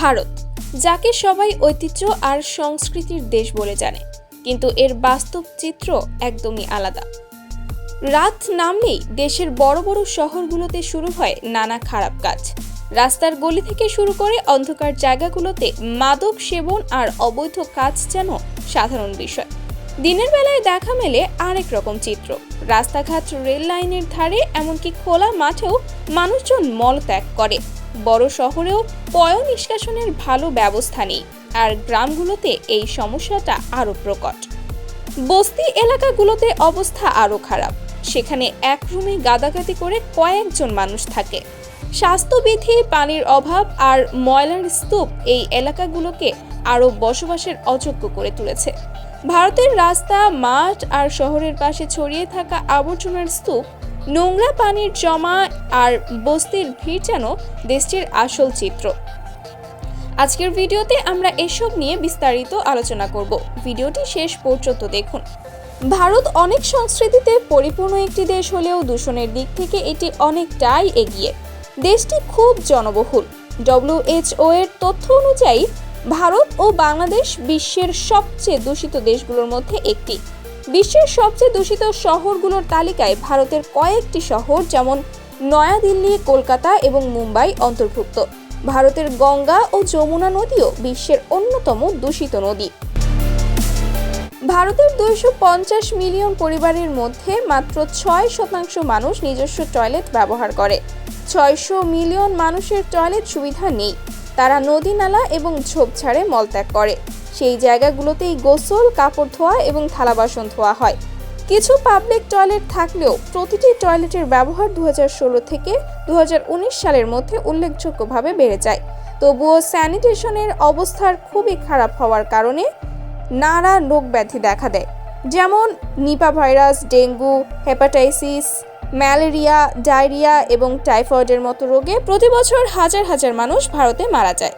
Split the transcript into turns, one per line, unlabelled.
ভারত, যাকে সবাই ঐতিহ্য আর সংস্কৃতির দেশ বলে জানে, কিন্তু এর বাস্তব চিত্র একদমই আলাদা। রাত নামলেই দেশের বড় বড় শহরগুলোতে শুরু হয় নানা খারাপ কাজ। রাস্তার গলি থেকে শুরু করে অন্ধকার জায়গাগুলোতে মাদক সেবন আর অবৈধ কাজ যেন সাধারণ বিষয়। দিনের বেলায় দেখা মেলে আরেক রকম চিত্র। রাস্তাঘাট রেল লাইনের ধারে, এমনকি খোলা মাঠেও মানুষজন মলত্যাগ করে। বড় শহরেও পয় নিষ্কাশনের ভালো ব্যবস্থা নেই, আর গ্রামগুলোতে এই সমস্যাটা আরও প্রকট। বস্তি এলাকাগুলোতে অবস্থা আরও খারাপ, সেখানে এক রুমে গাদাগাদি করে কয়েকজন মানুষ থাকে। স্বাস্থ্যবিধি, পানির অভাব আর ময়লার স্তূপ এই এলাকাগুলোকে আরও বসবাসের অযোগ্য করে তুলেছে। ভারতের রাস্তা, মাঠ আর শহরের পাশে ছড়িয়ে থাকা আবর্জনার স্তূপ নোংরা পানির জমা আর বস্তির ভিড় যেন দেশটির আসল চিত্র। আজকের ভিডিওতে আমরা এসব নিয়ে বিস্তারিত আলোচনা করব। ভিডিওটি শেষ পর্যন্ত দেখুন। ভারত অনেক সংস্কৃতিতে পরিপূর্ণ একটি দেশ হলেও দূষণের দিক থেকে এটি অনেকটাই এগিয়ে। দেশটি খুব জনবহুল। ডব্লিউএইচও এর তথ্য অনুযায়ী, ভারত ও বাংলাদেশ বিশ্বের সবচেয়ে দূষিত দেশগুলোর মধ্যে একটি। বিশ্বের সবচেয়ে দূষিত শহরগুলোর তালিকায় ভারতের কয়েকটি শহর যেমন নয়াদিল্লি, কলকাতা এবং মুম্বাই অন্তর্ভুক্ত। ভারতের গঙ্গা ও যমুনা নদীও বিশ্বের অন্যতম দূষিত নদী। ভারতের দুইশো পঞ্চাশ মিলিয়ন পরিবারের মধ্যে মাত্র ছয় শতাংশ মানুষ নিজস্ব টয়লেট ব্যবহার করে। ছয়শো মিলিয়ন মানুষের টয়লেট সুবিধা নেই। তারা নদী নালা এবং ঝোপঝাড়ে মলত্যাগ করে। সেই জায়গাগুলোতেই গোসল, কাপড় ধোয়া এবং থালা বাসন ধোয়া হয়। কিছু পাবলিক টয়লেট থাকলেও প্রতিটি টয়লেটের ব্যবহার দু হাজার ষোলো থেকে দু হাজার উনিশ সালের মধ্যে উল্লেখযোগ্যভাবে বেড়ে যায়। তবুও স্যানিটেশনের অবস্থার খুবই খারাপ হওয়ার কারণে নানা রোগ ব্যাধি দেখা দেয়। যেমন Nipah virus, dengue hepatitis malaria diarrhoea এবং টাইফয়েডের মতো রোগে প্রতি বছর হাজার হাজার মানুষ ভারতে মারা যায়।